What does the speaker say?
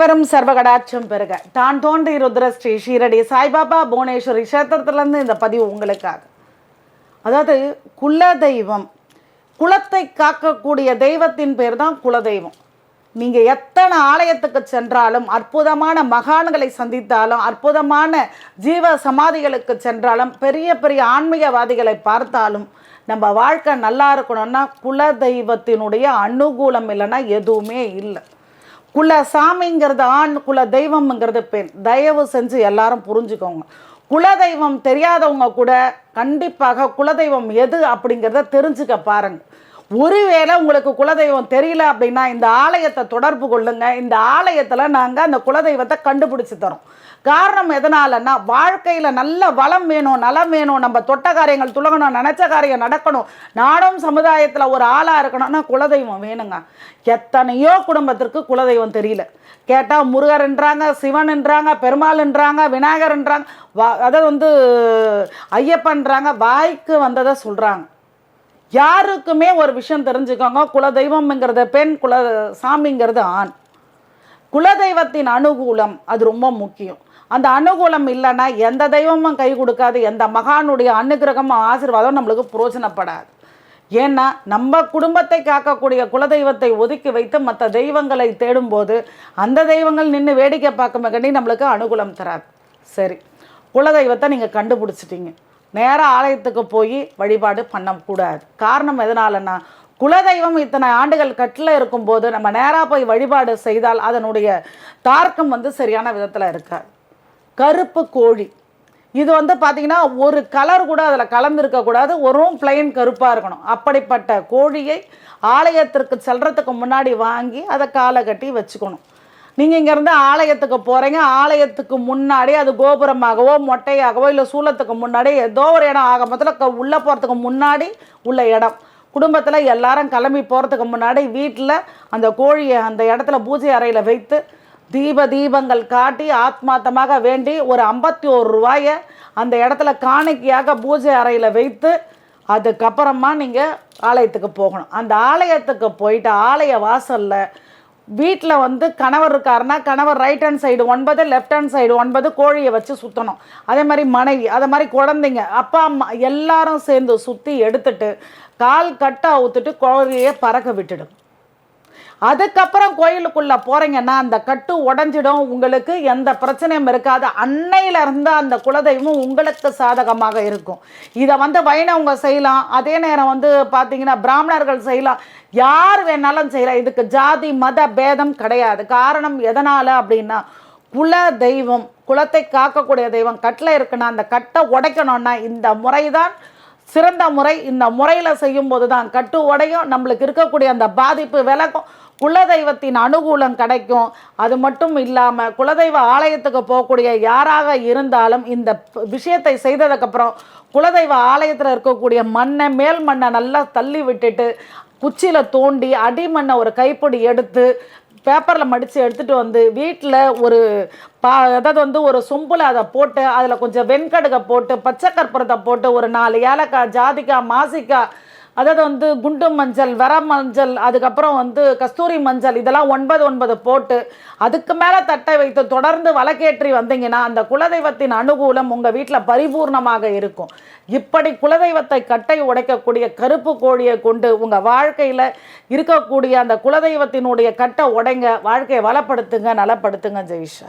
பெரும் சர்வகடாட்சம் பெருக. தான் தோன்றி ருத்ர ஸ்ரீ ஷீரடி சாய்பாபா புவனேஸ்வரி கஷேத்திரத்துலேருந்து இந்த பதிவு உங்களுக்காக. அதாவது குல தெய்வம் குலத்தை காக்கக்கூடிய தெய்வத்தின் பேர் தான் குலதெய்வம். நீங்கள் எத்தனை ஆலயத்துக்கு சென்றாலும் அற்புதமான மகான்களை சந்தித்தாலும் அற்புதமான ஜீவ சமாதிகளுக்கு சென்றாலும் பெரிய பெரிய ஆன்மீகவாதிகளை பார்த்தாலும் நம்ம வாழ்க்கை நல்லா இருக்கணும்னா குல தெய்வத்தினுடைய அனுகூலம் இல்லைன்னா எதுவுமே இல்லை. குல சாமிங்கிறது ஆண் குல தெய்வம்ங்கிறது பெண். தயவு செஞ்சு எல்லாரும் புரிஞ்சுக்கோங்க. குலதெய்வம் தெரியாதவங்க கூட கண்டிப்பாக குலதெய்வம் எது அப்படிங்கிறத தெரிஞ்சுக்க பாருங்க. ஒருவேளை உங்களுக்கு குலதெய்வம் தெரியல அப்படின்னா இந்த ஆலயத்தை தொடர்பு கொள்ளுங்க. இந்த ஆலயத்தில் நாங்கள் அந்த குலதெய்வத்தை கண்டுபிடிச்சி தரோம். காரணம் எதனாலன்னா வாழ்க்கையில் நல்ல வளம் வேணும் நலம் வேணும் நம்ம தொட்ட காரியங்கள் துலகணும் நினச்ச காரியம் நடக்கணும் நாடும் சமுதாயத்தில் ஒரு ஆளாக இருக்கணும்னா குலதெய்வம் வேணுங்க. எத்தனையோ குடும்பத்திற்கு குலதெய்வம் தெரியல. கேட்டால் முருகர்ன்றாங்க சிவன்ன்றாங்க பெருமாள்ன்றாங்க விநாயகர்ன்றாங்க வா அதாவது வந்து ஐயப்பன்றாங்க வாய்க்கு வந்ததை சொல்கிறாங்க யாருக்குமே ஒரு விஷயம் தெரிஞ்சுக்கோங்க. குலதெய்வம்ங்கிறது பெண் குல சாமிங்கிறது ஆண். குலதெய்வத்தின் அனுகூலம் அது ரொம்ப முக்கியம். அந்த அனுகூலம் இல்லைன்னா எந்த தெய்வமும் கை கொடுக்காது எந்த மகானுடைய அனுகிரகமும் ஆசீர்வாதம் நம்மளுக்கு புரோஜனப்படாது. ஏன்னா நம்ம குடும்பத்தை காக்கக்கூடிய குலதெய்வத்தை ஒதுக்கி வைத்து மற்ற தெய்வங்களை தேடும்போது அந்த தெய்வங்கள் நின்று வேடிக்கை பார்க்கும் கண்டி நம்மளுக்கு அனுகூலம் தராது. சரி. குலதெய்வத்தை நீங்கள் கண்டுபிடிச்சிட்டிங்க. நேராக ஆலயத்துக்கு போய் வழிபாடு பண்ணக்கூடாது காரணம் எதனாலன்னா குலதெய்வம் இத்தனை ஆண்டுகள் கட்டில் இருக்கும்போது நம்ம நேராக போய் வழிபாடு செய்தால் அதனுடைய தார்க்கம் வந்து சரியான விதத்தில் இருக்காது. கருப்பு கோழி. இது வந்து பார்த்திங்கன்னா ஒரு கலர் கூட அதில் கலந்துருக்கக்கூடாது ஒரு பிளைன் கருப்பாக இருக்கணும். அப்படிப்பட்ட கோழியை ஆலயத்திற்கு செல்றதுக்கு முன்னாடி வாங்கி அதை காலை கட்டி வச்சுக்கணும். நீங்கள் இங்கேருந்து ஆலயத்துக்கு போகிறீங்க ஆலயத்துக்கு முன்னாடி அது கோபுரமாகவோ மொட்டையாகவோ இல்லை சூளத்துக்கு முன்னாடி ஏதோ ஒரு இடம் ஆக மொத்தத்தில் உள்ளே போகிறதுக்கு முன்னாடி உள்ள இடம். குடும்பத்தில் எல்லாரும் கிளம்பி போகிறதுக்கு முன்னாடி வீட்டில் அந்த கோழியை அந்த இடத்துல பூஜை அறையில் வைத்து தீப தீபங்கள் காட்டி ஆத்மார்த்தமாக வேண்டி ஒரு ஐம்பத்தி ஒரு ரூபாயை அந்த இடத்துல காணிக்கையாக பூஜை அறையில் வைத்து அதுக்கப்புறமா நீங்கள் ஆலயத்துக்கு போகணும். அந்த ஆலயத்துக்கு போயிட்டு ஆலய வாசலில் வீட்டில் வந்து கணவர் இருக்காருன்னா கணவர் ரைட் ஹேண்ட் சைடு ஒன்பது லெஃப்ட் ஹேண்ட் சைடு ஒன்பது கோழியை வச்சு சுற்றணும் அதே மாதிரி மனைவி அதே மாதிரி குழந்தைங்க அப்பா அம்மா எல்லாரும் சேர்ந்து சுற்றி எடுத்துட்டு கால் கட்டை அவுத்துட்டு கோழியை பறக்க விட்டுடும். அதுக்கப்புறம் கோயிலுக்குள்ளே போகிறீங்கன்னா அந்த கட்டு உடஞ்சிடும். உங்களுக்கு எந்த பிரச்சனையும் இருக்காது. அன்னையில் இருந்த அந்த குலதெய்வம் உங்களுக்கு சாதகமாக இருக்கும். இதை வந்து வைணவங்க செய்யலாம். அதே நேரம் வந்து பார்த்தீங்கன்னா பிராமணர்கள் செய்யலாம். யார் வேணாலும் செய்யலாம். இதுக்கு ஜாதி மத பேதம் கிடையாது. காரணம் எதனால் அப்படின்னா குல தெய்வம் குலத்தை காக்கக்கூடிய தெய்வம் கட்டில் இருக்குன்னா அந்த கட்டை உடைக்கணும்னா இந்த முறை தான் சிறந்த முறை. இந்த முறையில் செய்யும்போது தான் கட்டு உடையும். நம்மளுக்கு இருக்கக்கூடிய அந்த பாதிப்பு விலகும். குலதெய்வத்தின் அனுகூலம் கிடைக்கும். அது மட்டும் இல்லாமல் குலதெய்வ ஆலயத்துக்கு போகக்கூடிய யாராக இருந்தாலும் இந்த விஷயத்தை செய்ததுக்கப்புறம் குலதெய்வ ஆலயத்தில் இருக்கக்கூடிய மண்ணை மேல் மண்ணை நல்லா தள்ளி விட்டுட்டு குச்சியில் தோண்டி அடிமண்ணை ஒரு கைப்பிடி எடுத்து பேப்பரில் மடித்து எடுத்துகிட்டு வந்து வீட்டில் ஒரு பா அதாவது வந்து ஒரு சொம்பில் அதை போட்டு அதில் கொஞ்சம் வெண்கடுகை போட்டு பச்சை கற்பூரத்தை போட்டு ஒரு நாலு ஏலக்காய் ஜாதிக்காய் மாசிக்காய் அதாவது வந்து குண்டு மஞ்சள் வர மஞ்சள் அதுக்கப்புறம் வந்து கஸ்தூரி மஞ்சள் இதெல்லாம் ஒன்பது ஒன்பது போட்டு அதுக்கு மேலே தட்டை வைத்து தொடர்ந்து வழக்கேற்றி வந்தீங்கன்னா அந்த குலதெய்வத்தின் அனுகூலம் உங்கள் வீட்டில் பரிபூர்ணமாக இருக்கும். இப்படி குலதெய்வத்தை கட்டை உடைக்கக்கூடிய கருப்பு கோழியை கொண்டு உங்கள் வாழ்க்கையில் இருக்கக்கூடிய அந்த குலதெய்வத்தினுடைய கட்டை உடைங்க வாழ்க்கையை வளப்படுத்துங்க நலப்படுத்துங்க ஜெய்ஷா